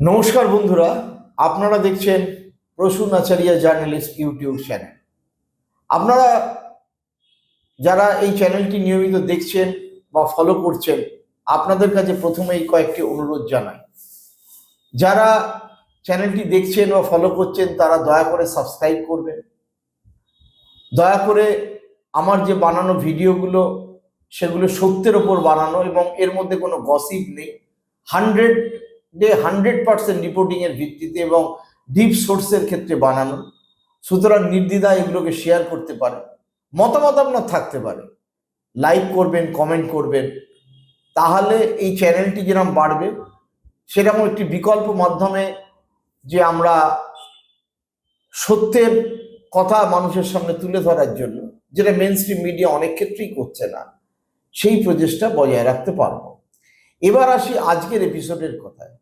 নমস্কার বন্ধুরা, আপনারা দেখছেন Prasun Acharya journalist YouTube channel. আপনারা যারা এই চ্যানেলটি নিয়মিত দেখছেন বা ফলো করছেন, আপনাদের কাছে প্রথমেই কয়েকটি অনুরোধ জানাই। যারা চ্যানেলটি দেখছেন বা ফলো করছেন, তারা দয়া করে সাবস্ক্রাইব করবেন। দয়া করে আমার যে বানানো ভিডিওগুলো, সেগুলো সত্যের ওপর বানানো এবং এর মধ্যে কোনো গসিপ নেই। Hundred day hundred percent reporting এর ভিত্তিতে এবং ডিপ সোর্সের ক্ষেত্রে বানানো। সুতরাং নির্দ্বিধায় এগুলোকে শেয়ার করতে পারে। মতামত আপনার থাকতে পারে। লাইক করবেন কমেন্ট করবেন। তাহলে এই চ্যানেলটি যেরকম বাড়বে, সেরকম একটি বিকল্প মাধ্যমে যে আমরা সত্যের কথা মানুষের সামনে তুলে ধরার জন্য, যেটা মেন স্ট্রিম মিডিয়া অনেক ক্ষেত্রেই করছে না, সেই প্রচেষ্টা বজায় রাখতে পারব। এবার আসি আজকের এপিসোডের কথায়।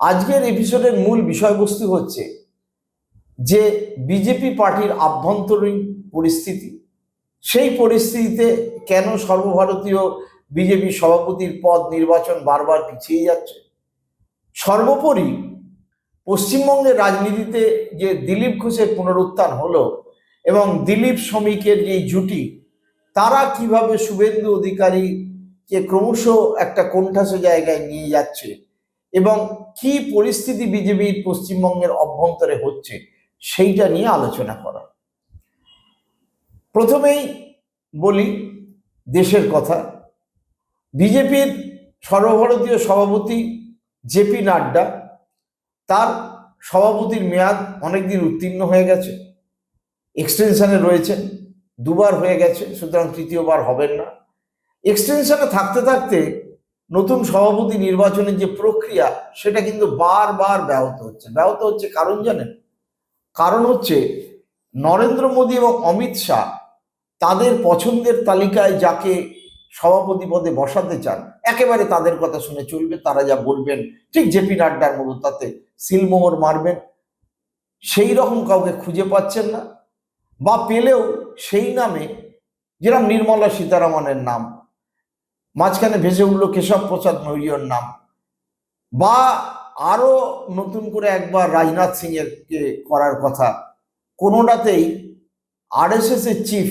আজকের এপিসোডের মূল বিষয়বস্তু হচ্ছে যে বিজেপি পার্টির আভ্যন্তরীণ পরিস্থিতি। সেই পরিস্থিতিতে কেন সর্বভারতীয় বিজেপি সভাপতির পদ নির্বাচন বারবার পিছিয়ে যাচ্ছে? সর্বোপরি পশ্চিমবঙ্গের রাজনীতিতে যে দিলীপ ঘোষের পুনরুত্থান হলো এবং দিলীপ শ্রমিকের যে জুটি, তারা কীভাবে শুভেন্দু অধিকারীকে ক্রমশ একটা কোণঠাসা জায়গায় নিয়ে যাচ্ছে এবং কি পরিস্থিতি বিজেপির পশ্চিমবঙ্গের অভ্যন্তরে হচ্ছে সেইটা নিয়ে আলোচনা করা। প্রথমেই বলি দেশের কথা। বিজেপির সর্বভারতীয় সভাপতি জেপি নাড্ডা, তার সভাপতির মেয়াদ অনেকদিন উত্তীর্ণ হয়ে গেছে, এক্সটেনশনে রয়েছেন দুবার হয়ে গেছে, সুতরাং তৃতীয়বার হবেন না। এক্সটেনশনে থাকতে থাকতে নতুন সভাপতি নির্বাচনের যে প্রক্রিয়া, সেটা কিন্তু বারবার ব্যাহত হচ্ছে। ব্যাহত হচ্ছে কারণ জানেন? কারণ হচ্ছে নরেন্দ্র মোদী এবং অমিত শাহ তাদের পছন্দের তালিকায় যাকে সভাপতি পদে বসাতে চান, একেবারে তাদের কথা শুনে চলবে, তারা যা বলবেন, ঠিক জেপি নাড্ডার মতো তাতে সিলমোহর মারবেন, সেই রকম কাউকে খুঁজে পাচ্ছেন না, বা পেলেও সেই নামে যেরকম নির্মলা সীতারামনের নাম মাঝখানে ভেসে উঠল কেশব প্রসাদ মৌর্যর নাম। বা আরও নতুন করে একবার রাজনাথ সিং এর কে করার কথা। কোনোটাতেই আরএসএস এর চিফ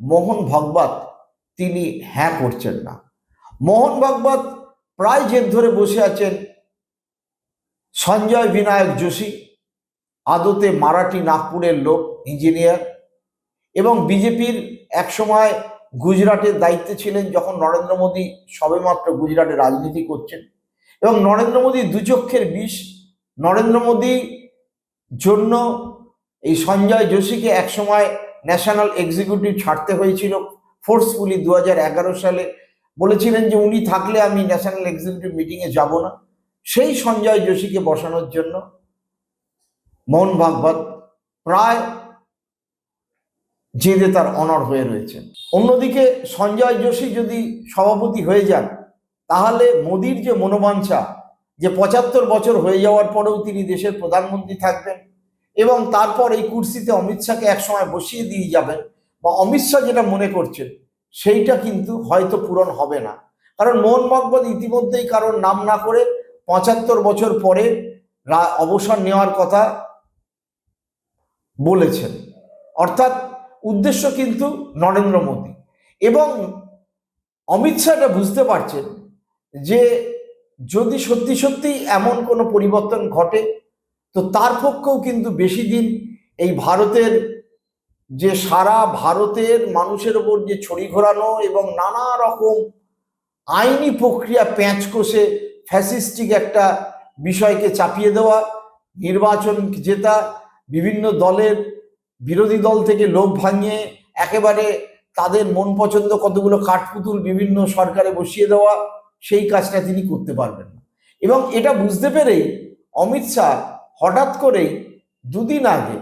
মোহন ভাগবত তিনি হ্যাঁ করছেন না। মোহন ভাগবত প্রায় জেদ ধরে বসে আছেন সঞ্জয় বিনায়ক যোশী, আদতে মারাঠি নাগপুরের লোক, ইঞ্জিনিয়ার এবং বিজেপির একসময় গুজরাটের দায়িত্বে ছিলেন যখন নরেন্দ্র মোদী সবেমাত্র গুজরাটে রাজনীতি করছেন। এবং নরেন্দ্র মোদী দুচক্ষের বিষ। নরেন্দ্র মোদী জন্য এই সঞ্জয় যোশীকে একসময় ন্যাশনাল এক্সিকিউটিভ ছাড়তে হয়েছিল। ফোর্সফুলি দু হাজার এগারো সালে বলেছিলেন যে উনি থাকলে আমি ন্যাশনাল এক্সিকিউটিভ মিটিংয়ে যাব না। সেই সঞ্জয় যোশীকে বসানোর জন্য মোহন ভাগবত প্রায় জেদে তার অনর হয়ে রয়েছেন। অন্যদিকে সঞ্জয় যোশী যদি সভাপতি হয়ে যান, তাহলে মোদির যে মনোবাঞ্ছা, যে পঁচাত্তর বছর হয়ে যাওয়ার পরেও তিনি দেশের প্রধানমন্ত্রী থাকবেন এবং তারপর এই কুর্সিতে অমিত শাহকে একসময় বসিয়ে দিয়ে যাবেন বা অমিত শাহ যেটা মনে করছেন, সেইটা কিন্তু হয়তো পূরণ হবে না। কারণ মোহন ভাগবত ইতিমধ্যেই কারোর নাম না করে পঁচাত্তর বছর পরে অবসর নেওয়ার কথা বলেছেন। অর্থাৎ উদ্দেশ্য কিন্তু নরেন্দ্র মোদী। এবং অমিত শাহ এটা বুঝতে পারছেন যে যদি সত্যি সত্যি এমন কোনো পরিবর্তন ঘটে, তো তার পক্ষেও কিন্তু বেশি দিন এই ভারতের যে সারা ভারতের মানুষের ওপর যে ছড়ি ঘোরানো এবং নানা রকম আইনি প্রক্রিয়া প্যাঁচ কষে ফ্যাসিস্টিক একটা বিষয়কে চাপিয়ে দেওয়া, নির্বাচন জেতা, বিভিন্ন দলের বিরোধী দল থেকে লোভ ভাঙিয়ে একেবারে তাদের মন পছন্দ কতগুলো কাঠপুতুল বিভিন্ন সরকারে বসিয়ে দেওয়া, সেই কাজটা তিনি করতে পারবেন না। এবং এটা বুঝতে পেরেই অমিত শাহ হঠাৎ করেই দুদিন আগে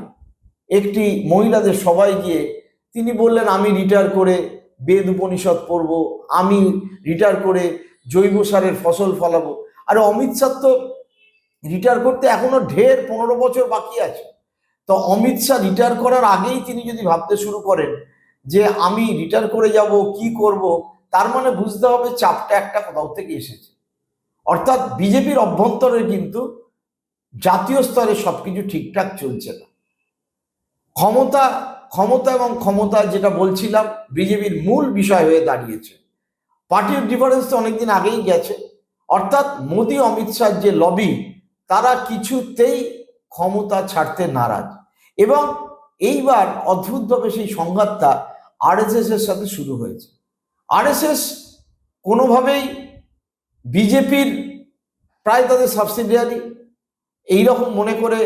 একটি মহিলাদের সবাই গিয়ে তিনি বললেন, আমি রিটায়ার করে বেদ উপনিষদ পড়ব, আমি রিটায়ার করে জৈব সারের ফসল ফলাবো। আর অমিত শাহ তো রিটায়ার করতে এখনও ঢের পনেরো বছর বাকি আছে। তো অমিত শাহ রিটায়ার করার আগেই তিনি যদি ভাবতে শুরু করেন যে আমি রিটায়ার করে যাব, কি করব, তার মানে বুঝতে হবে চাপটা একটা কোথাও থেকে এসেছে। অর্থাৎ বিজেপির অভ্যন্তরে কিন্তু জাতীয় স্তরে সবকিছু ঠিকঠাক চলছে না। ক্ষমতা ক্ষমতা এবং ক্ষমতা যেটা বলছিলাম, বিজেপির মূল বিষয় হয়ে দাঁড়িয়েছে। পার্টির ডিফারেন্স তো অনেকদিন আগেই গেছে। অর্থাৎ মোদী, অমিত শাহ যে লবি তারা কিছুতেই ক্ষমতা ছাড়তে নারাজ। এবং এইবার অদ্ভুতভাবে সেই সংঘাতটা আরএসএস এর সাথে শুরু হয়েছে। আরএসএস কোনোভাবেই বিজেপির প্রায় তাদের সাবসিডিয়ারি এইরকম মনে করে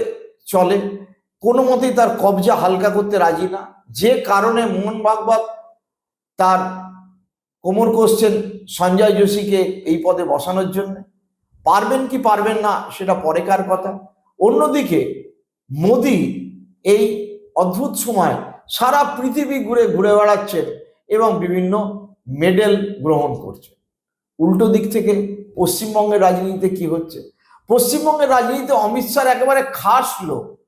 চলে। কোনো মতেই তার কবজা হালকা করতে রাজি না। যে কারণে মোহন ভাগবত তার কোমর কষছেন সঞ্জয় যোশীকে এই পদে বসানোর জন্য। পারবেন কি পারবেন না সেটা পরেকার কথা। অন্যদিকে মোদি এই অদ্ভুত সময় সারা পৃথিবী ঘুরে ঘুরে বেড়াচ্ছেন এবং বিভিন্ন মেডেল গ্রহণ করছে। উল্টো দিক থেকে পশ্চিমবঙ্গের রাজনীতিতে কি হচ্ছে? পশ্চিমবঙ্গের রাজনীতিতে অমিত শাহ একেবারে খাস লোক,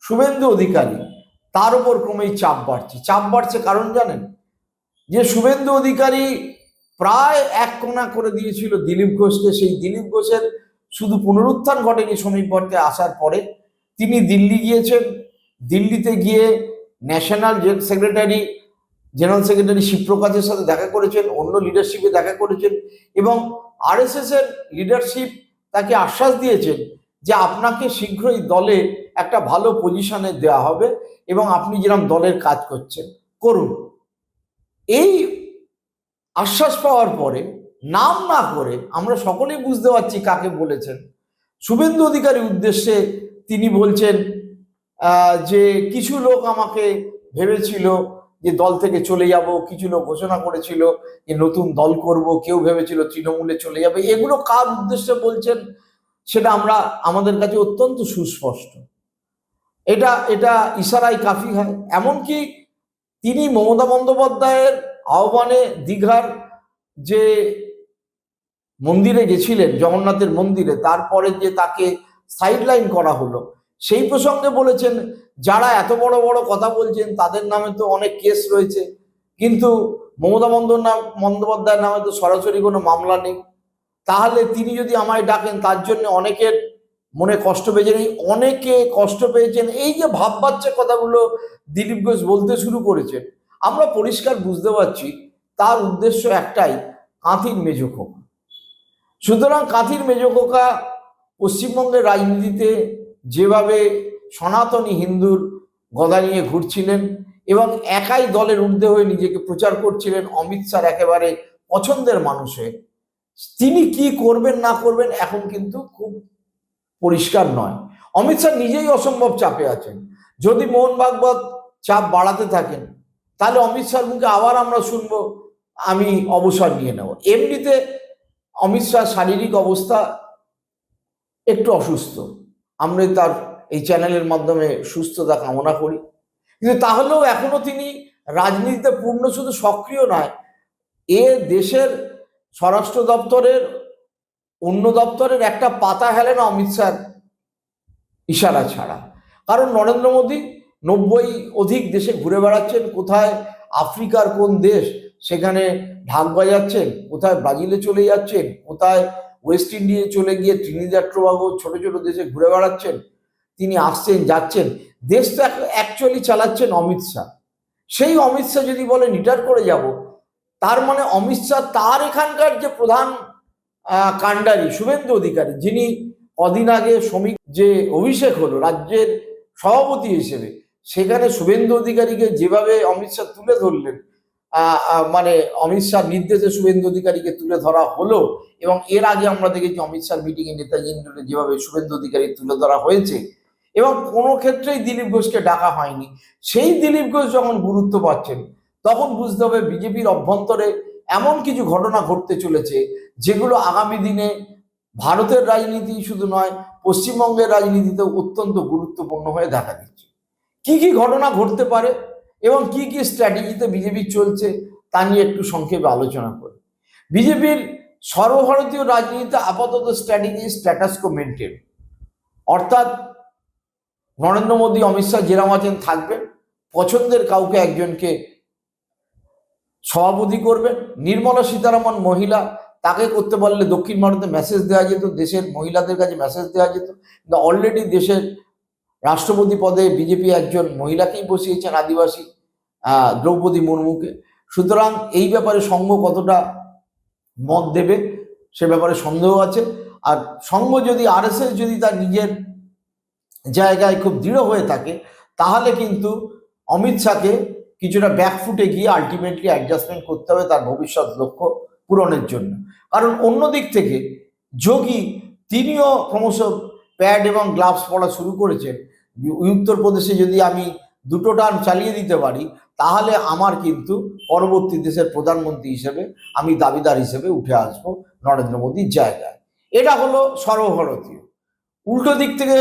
শুভেন্দু অধিকারী। তার উপর ক্রমেই চাপ বাড়ছে। চাপ বাড়ছে কারণ জানেন? যে শুভেন্দু অধিকারী প্রায় এক কোণা করে দিয়েছিল দিলীপ ঘোষকে। সেই দিলীপ ঘোষের শুধু পুনরুত্থান ঘটেনি শ্রমিক বর্তে আসার পরে। তিনি দিল্লি গিয়েছেন। দিল্লিতে গিয়ে ন্যাশনাল সেক্রেটারি, জেনারেল সেক্রেটারি শিবপ্রকাশের সাথে দেখা করেছেন, অন্য লিডারশিপে দেখা করেছেন এবং আরএসএস এর লিডারশিপ তাকে আশ্বাস দিয়েছেন যে আপনাকে শীঘ্রই দলে একটা ভালো পজিশনে দেওয়া হবে এবং আপনি যেরকম দলের কাজ করছেন, করুন। এই আশ্বাস পাওয়ার পরে, নাম না করে আমরা সকলেই বুঝতে পারছি কাকে বলেছেন। শুভেন্দু অধিকারী উদ্দেশ্যে তিনি বলছেন যে কিছু লোক আমাকে ভেবেছিল যে দল থেকে চলে যাব, কিছু লোক ঘোষণা করেছিল যে নতুন দল করব, কেউ ভেবেছিল তৃণমূলে চলে যাবে। এগুলো কার উদ্দেশ্যে বলছেন সেটা আমরা, আমাদের কাছে অত্যন্ত সুস্পষ্ট। এটা এটা ইশারাই কাফি হয়। এমনকি তিনি মমতা বন্দ্যোপাধ্যায়ের আহ্বানে দীঘার যে মন্দিরে গেছিলেন, জগন্নাথের মন্দিরে, তারপরে যে তাকে সাইডলাইন করা হলো সেই প্রসঙ্গে বলেছেন, যারা এত বড় বড় কথা বলছেন, তাদের নামে তো অনেক কেস রয়েছে। কিন্তু মমতা বন্দ্যোপাধ্যায় বন্দ্যোপাধ্যায়ের নামে তো সরাসরি কোনো মামলা নেই। তাহলে তিনি যদি আমায় ডাকেন, তার জন্য অনেকের মনে কষ্ট পেয়েছেন। এই অনেকে কষ্ট পেয়েছেন, এই যে ভাববাচ্চা কথাগুলো দিলীপ ঘোষ বলতে শুরু করেছেন, আমরা পরিষ্কার বুঝতে পারছি, তার উদ্দেশ্য একটাই, কাঁথির মেজো খোকা। সুতরাং কাঁথির মেজো খোকা পশ্চিমবঙ্গের রাজনীতিতে যেভাবে সনাতনী হিন্দুর গদা নিয়ে ঘুরছিলেন এবং একাই দলের ঊর্ধ্বে হয়ে নিজেকে প্রচার করছিলেন, অমিত শাহ একেবারে পছন্দের মানুষ তিনি কি করবেন, না করবেন এখন কিন্তু খুব পরিষ্কার নয়। অমিত শাহ নিজেই অসম্ভব চাপে আছেন। যদি মোহন ভাগবত চাপ বাড়াতে থাকেন, তাহলে অমিত শাহর মুখে আবার আমরা শুনব, আমি অবসর নিয়ে নেব। এমনিতে অমিত শাহ শারীরিক অবস্থা একটু অসুস্থ। আমরা তার এই চ্যানেলের মাধ্যমে সুস্থতা কামনা করি। কিন্তু তাহলেও এখনও তিনি রাজনীতিতে পূর্ণ শুধু সক্রিয় নয়, এ দেশের স্বরাষ্ট্র দপ্তরের, অন্য দপ্তরের একটা পাতা হেলেন অমিত শাহ ইশারা ছাড়া। কারণ নরেন্দ্র মোদী নব্বই অধিক দেশে ঘুরে বেড়াচ্ছেন, কোথায় আফ্রিকার কোন দেশ সেখানে ঢাক বাজাচ্ছেন, কোথায় ব্রাজিলে চলে যাচ্ছেন, কোথায় ওয়েস্ট ইন্ডিজে চলে গিয়ে ট্রিনিদার টোবাগো ছোট ছোট দেশে ঘুরে বেড়াচ্ছেন, তিনি আসছেন, যাচ্ছেন। দেশ তো অ্যাকচুয়ালি চালাচ্ছেন অমিত শাহ। সেই অমিত শাহ যদি বলে রিটায়ার করে যাব। তার মানে অমিত শাহ তার এখানকার যে প্রধান কাণ্ডারি, শুভেন্দু অধিকারী, যিনি কদিন আগে শ্রমিক যে অভিষেক হলো, রাজ্যের সভাপতি হিসেবে, সেখানে শুভেন্দু অধিকারীকে যেভাবে অমিত শাহ তুলে ধরলেন মানে অমিত শাহ নির্দেশে শুভেন্দু অধিকারীকে তুলে ধরা হলো এবং এর আগে আমরা দেখেছি অমিত শাহ মিটিংয়ে নেতাজি ইন্ডোরে যেভাবে শুভেন্দু অধিকারী তুলে ধরা হয়েছে এবং কোনো ক্ষেত্রেই দিলীপ ঘোষকে ডাকা হয়নি। সেই দিলীপ ঘোষ যখন গুরুত্ব পাচ্ছেন, তখন বুঝতে হবে বিজেপির অভ্যন্তরে এমন কিছু ঘটনা ঘটতে চলেছে যেগুলো আগামী দিনে ভারতের রাজনীতি শুধু নয়, পশ্চিমবঙ্গের রাজনীতিতেও অত্যন্ত গুরুত্বপূর্ণ হয়ে দেখা দিচ্ছে। কি কি ঘটনা ঘটতে পারে এবং কি কি স্ট্র্যাটেজিতে বিজেপি চলছে, তা নিয়ে একটু সংক্ষেপে আলোচনা করি। বিজেপির সর্বভারতীয় রাজনীতিতে আপাতত স্ট্র্যাটেজি স্ট্যাটাসকো মেনটেন অর্থাৎ নরেন্দ্র মোদী, অমিত শাহ যেরাম আছেন থাকবেন পছন্দের কাউকে একজনকে সভাপতি করবেন নির্মলা সীতারামন মহিলা, তাকে করতে পারলে দক্ষিণ ভারতে মেসেজ দেওয়া যেত, দেশের মহিলাদের কাছে মেসেজ দেওয়া যেত অলরেডি দেশের রাষ্ট্রপতি পদে বিজেপি একজন মহিলাকেই বসিয়েছেন আদিবাসী দ্রৌপদী মুর্মুকে। সুতরাং এই ব্যাপারে সংঘ কতটা মত দেবে সে ব্যাপারে সন্দেহ আছে। আর সংঘ যদি আরএসএস যদি তার নিজের জায়গায় খুব দৃঢ় হয়ে থাকে, তাহলে কিন্তু অমিত শাহকে কিছুটা ব্যাকফুটে গিয়ে আলটিমেটলি অ্যাডজাস্টমেন্ট করতে হবে তার ভবিষ্যৎ লক্ষ্য পূরণের জন্য। কারণ অন্য দিক থেকে যোগী তিনিও ক্রমশ প্যাড এবং গ্লাভস পরা শুরু করেছেন। উত্তরপ্রদেশে যদি আমি দুটো টার্ম চালিয়ে দিতে পারি, তাহলে আমার কিন্তু পরবর্তী দেশের প্রধানমন্ত্রী হিসেবে আমি দাবিদার হিসেবে উঠে আসব নরেন্দ্র মোদীর জায়গায়। এটা হলো সর্বভারতীয়। উল্টো দিক থেকে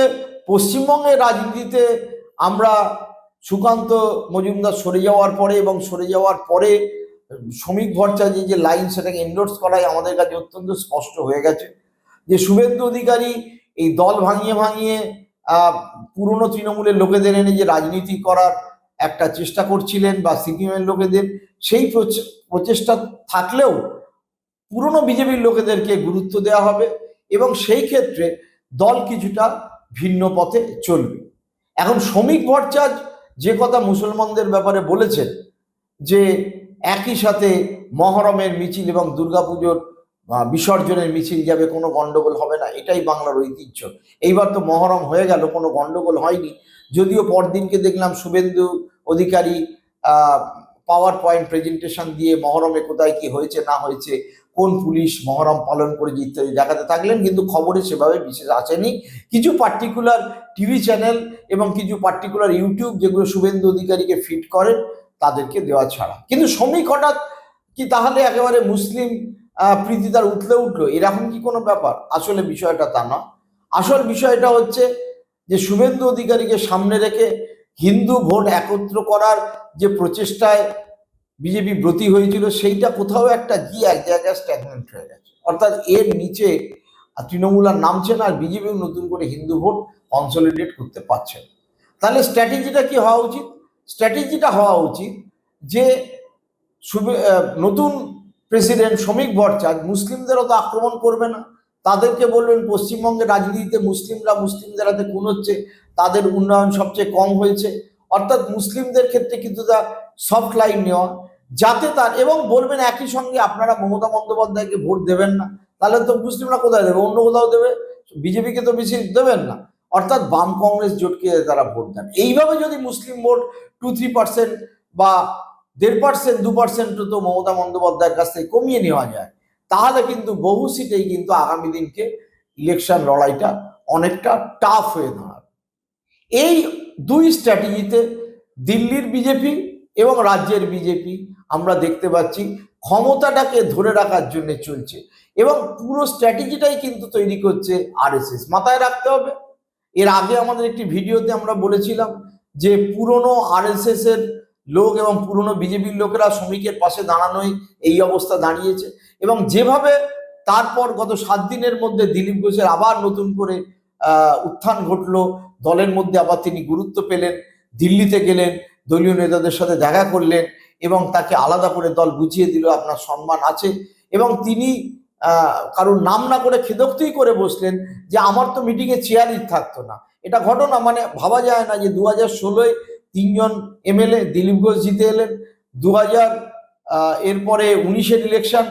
পশ্চিমবঙ্গের রাজনীতিতে আমরা সুকান্ত মজুমদার সরে যাওয়ার পরে এবং সরে যাওয়ার পরে শ্রমিক ভট্টাচার্যের যে লাইন সেটাকে এন্ডোর্স করাই আমাদের কাছে অত্যন্ত স্পষ্ট হয়ে গেছে যে শুভেন্দু অধিকারী এই দল ভাঙিয়ে ভাঙিয়ে পুরনো তৃণমূলের লোকেদের এনে যে রাজনীতি করার একটা চেষ্টা করছিলেন বা সিপিএমের লোকেদের, সেই প্রচেষ্টা থাকলেও পুরনো বিজেপির লোকেদেরকে গুরুত্ব দেওয়া হবে এবং সেই ক্ষেত্রে দল কিছুটা ভিন্ন পথে চলবে। এখন শ্রমিক ভট্টাচার্য যে কথা মুসলমানদের ব্যাপারে বলেছেন, যে একই সাথে মহরমের মিছিল এবং দুর্গাপুজোর বিসর্জনের মিছিল যাবে, কোনো গন্ডগোল হবে না, এটাই বাংলার ঐতিহ্য। এইবার তো মহরম হয়ে গেল, কোনো গন্ডগোল হয়নি। যদিও পরদিনকে দেখলাম Suvendu Adhikari power point presentation দিয়ে মহরমে কোথায় কি হয়েছে, না হয়েছে, কোন পুলিশ মহরম পালন করেছে ইত্যাদি দেখাতে থাকলেন, কিন্তু খবরে সেভাবে বিশেষ আসেনি। কিছু পার্টিকুলার টিভি চ্যানেল এবং কিছু পার্টিকুলার ইউটিউব যেগুলো শুভেন্দু অধিকারীকে ফিট করেন, তাদেরকে দেওয়া ছাড়া। কিন্তু শ্রমিক হঠাৎ কি তাহলে একেবারে মুসলিম প্রীতি তার উঠলে উঠল। এরকম কি কোনো ব্যাপার? আসলে বিষয়টা তা না আসল বিষয়টা হচ্ছে যে শুভেন্দু অধিকারীকে সামনে রেখে হিন্দু ভোট একত্র করার যে প্রচেষ্টায় বিজেপি ব্রতী হয়েছিল, সেইটা কোথাও একটা গিয়ে এক জায়গায় স্ট্যাগনেন্ট হয়ে গেছে। অর্থাৎ এর নিচে তৃণমূল আর নামছে না, আর বিজেপিও নতুন করে হিন্দু ভোট কনসলিডেট করতে পারছে না। তাহলে স্ট্র্যাটেজিটা কি হওয়া উচিত? স্ট্র্যাটেজিটা হওয়া উচিত যে নতুন প্রেসিডেন্ট শ্রমিক ভট্টাচার্য, মুসলিমদেরও তো আক্রমণ করবে না। তাদেরকে বলবেন, পশ্চিমবঙ্গের রাজনীতিতে মুসলিমরা মুসলিমদের হাতে খুন হচ্ছে, তাদের উন্নয়ন সবচেয়ে কম হয়েছে। অর্থাৎ মুসলিমদের ক্ষেত্রে কিন্তু তা সফট লাইন নেওয়া। যাতে তার, এবং বলবেন একই সঙ্গে আপনারা মমতা বন্দ্যোপাধ্যায়কে ভোট দেবেন না, তাহলে তো মুসলিমরা কোথায় দেবে? অন্য কোথাও দেবে? বিজেপিকে তো বেশি দেবেন না। অর্থাৎ বাম কংগ্রেস জোটকে তারা ভোট দেন। এইভাবে যদি Muslim vote two three percent বা দেড় পার্সেন্ট দু পার্সেন্ট তো মমতা বন্দ্যোপাধ্যায়ের কাছ থেকে কমিয়ে নেওয়া যায়। তাহলে কিন্তু বহু সিটেই কিন্তু আগামী দিনকে ইলেকশন লড়াইটা অনেকটা টাফ হয়ে দাঁড়াবে। এই দুই স্ট্র্যাটেজিতে দিল্লির বিজেপি এবং রাজ্যের বিজেপি আমরা দেখতে পাচ্ছি ক্ষমতাটাকে ধরে রাখার জন্য চলছে এবং পুরো স্ট্র্যাটেজিটাই কিন্তু তৈরি করছে আরএসএস মাথায় রাখতে হবে। এর আগে আমাদের একটি ভিডিওতে আমরা বলেছিলাম যে পুরনো আরএসএস এর লোক এবং পুরনো বিজেপির লোকেরা শ্রমিকের পাশে দাঁড়ানোই এই অবস্থা দাঁড়িয়েছে। এবং যেভাবে তারপর গত সাত দিনের মধ্যে দিলীপ ঘোষের আবার নতুন করে উত্থান ঘটলো, দলের মধ্যে আবার তিনি গুরুত্ব পেলেন, দিল্লিতে গেলেন, দলীয় নেতাদের সাথে দেখা করলেন এবং তাকে আলাদা করে দল বুঝিয়ে দিল, আপনার সম্মান আছে। এবং তিনি কারোর নাম না করে খেদোক্তই করে বসলেন যে, আমার তো মিটিংয়ে চেয়ারই থাকতো না। এটা ঘটনা মানে ভাবা যায় না যে দু হাজার ষোলোয় তিনজন এমএলএ দিলীপ ঘোষ জিতে এলেন। দু হাজার এরপরে উনিশের ইলেকশন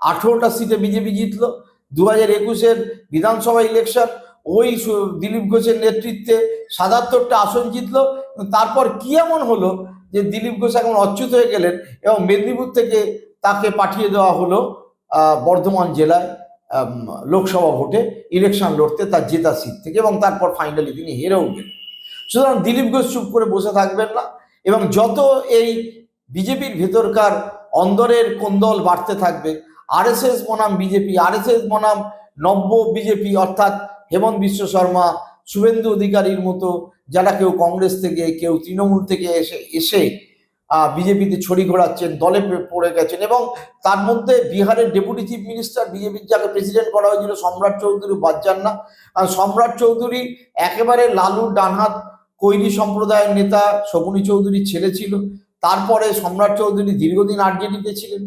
আঠেরোটা সিটে বিজেপি জিতলো। দু হাজার একুশের বিধানসভা ইলেকশন ওই দিলীপ ঘোষের নেতৃত্বে সাতাত্তরটা আসন জিতলো। তারপর কি এমন হলো যে দিলীপ ঘোষ এখন অচ্যুত হয়ে গেলেন এবং মেদিনীপুর থেকে তাকে পাঠিয়ে দেওয়া হলো বর্ধমান জেলায় লোকসভা ভোটে ইলেকশন লড়তে তার জেতা সিট থেকে এবং তারপর ফাইনালি তিনি হেরেও গেলেন। সুতরাং দিলীপ ঘোষ চুপ করে বসে থাকবেন না এবং যত এই বিজেপির ভেতরকার অন্দরের কোন্দল বাড়তে থাকবে, আরএসএস বনাম বিজেপি, আরএসএস বনাম নব্য বিজেপি অর্থাৎ হেমন্ত বিশ্ব শর্মা, শুভেন্দু অধিকারীর মতো যারা কেউ কংগ্রেস থেকে, কেউ তৃণমূল থেকে এসে এসে বিজেপিতে ছড়ি ঘোরাচ্ছেন, দলে পড়ে গেছেন এবং তার মধ্যে বিহারের ডেপুটি চিফ মিনিস্টার বিজেপির যাকে প্রেসিডেন্ট করা হয়েছিল সম্রাট চৌধুরী, বাদ যান না। সম্রাট চৌধুরী একেবারে লালুর ডানহাত কৈরি সম্প্রদায়ের নেতা শকুনি চৌধুরীর ছেলে ছিল। তারপরে সম্রাট চৌধুরী দীর্ঘদিন আরজেডিতে ছিলেন।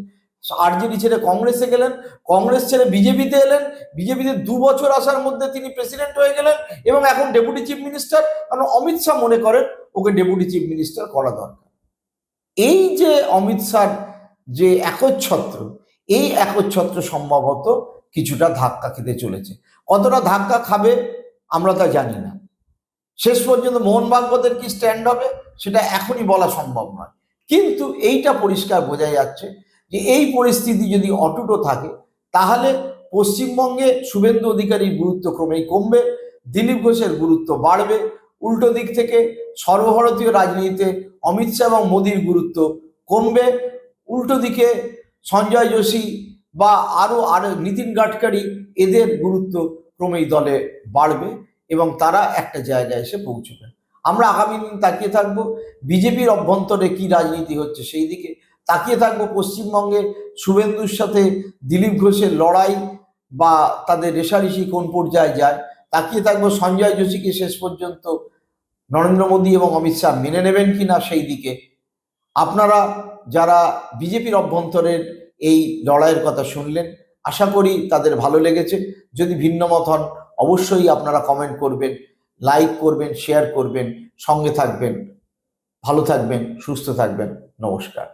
আরজেডি ছেড়ে কংগ্রেসে গেলেন। কংগ্রেস ছেড়ে বিজেপিতে এলেন। বিজেপিতে দু বছর আসার মধ্যে তিনি প্রেসিডেন্ট হয়ে গেলেন এবং এখন ডেপুটি চিফ মিনিস্টার। কারণ অমিত শাহ মনে করেন ওকে ডেপুটি চিফ মিনিস্টার করা দরকার। এই যে অমিত শাহর যে একচ্ছত্র, এই একচ্ছত্র সম্ভবত কিছুটা ধাক্কা খেতে চলেছে। কতটা ধাক্কা খাবে আমরা তা জানি না। শেষ পর্যন্ত মোহন ভাগবতের কি স্ট্যান্ড হবে? সেটা এখনই বলা সম্ভব নয়। কিন্তু এইটা পরিষ্কার বোঝা যাচ্ছে যে এই পরিস্থিতি যদি অটুটো থাকে, তাহলে পশ্চিমবঙ্গে শুভেন্দু অধিকারীর গুরুত্ব ক্রমেই কমবে, দিলীপ ঘোষের গুরুত্ব বাড়বে, উল্টো দিক থেকে সর্বভারতীয় রাজনীতিতে অমিত শাহ এবং মোদীর গুরুত্ব কমবে, উল্টো দিকে সঞ্জয় যোশী বা আরও আরও নীতিন গাডকারি এদের গুরুত্ব ক্রমেই দলে বাড়বে। এবং তারা একটা জায়গায় এসে পৌঁছবে। আমরা আগামী দিন তাকিয়ে থাকব, বিজেপির অভ্যন্তরে কি রাজনীতি হচ্ছে সেই দিকে। তাকিয়ে থাকব পশ্চিমবঙ্গে শুভেন্দুর সাথে দিলীপ ঘোষের লড়াই বা তাদের রেশারেশি কোন পর্যায়ে যায়। তাকিয়ে থাকব সঞ্জয় যোশীকে শেষ পর্যন্ত নরেন্দ্র মোদী এবং অমিত শাহ মেনে নেবেন কি না সেই দিকে। আপনারা যারা বিজেপির অভ্যন্তরের এই লড়াইয়ের কথা শুনলেন, আশা করি তাদের ভালো লেগেছে। যদি ভিন্ন মত হন অবশ্যই আপনারা কমেন্ট করবেন লাইক করবেন শেয়ার করবেন, সঙ্গে থাকবেন, ভালো থাকবেন, সুস্থ থাকবেন। নমস্কার।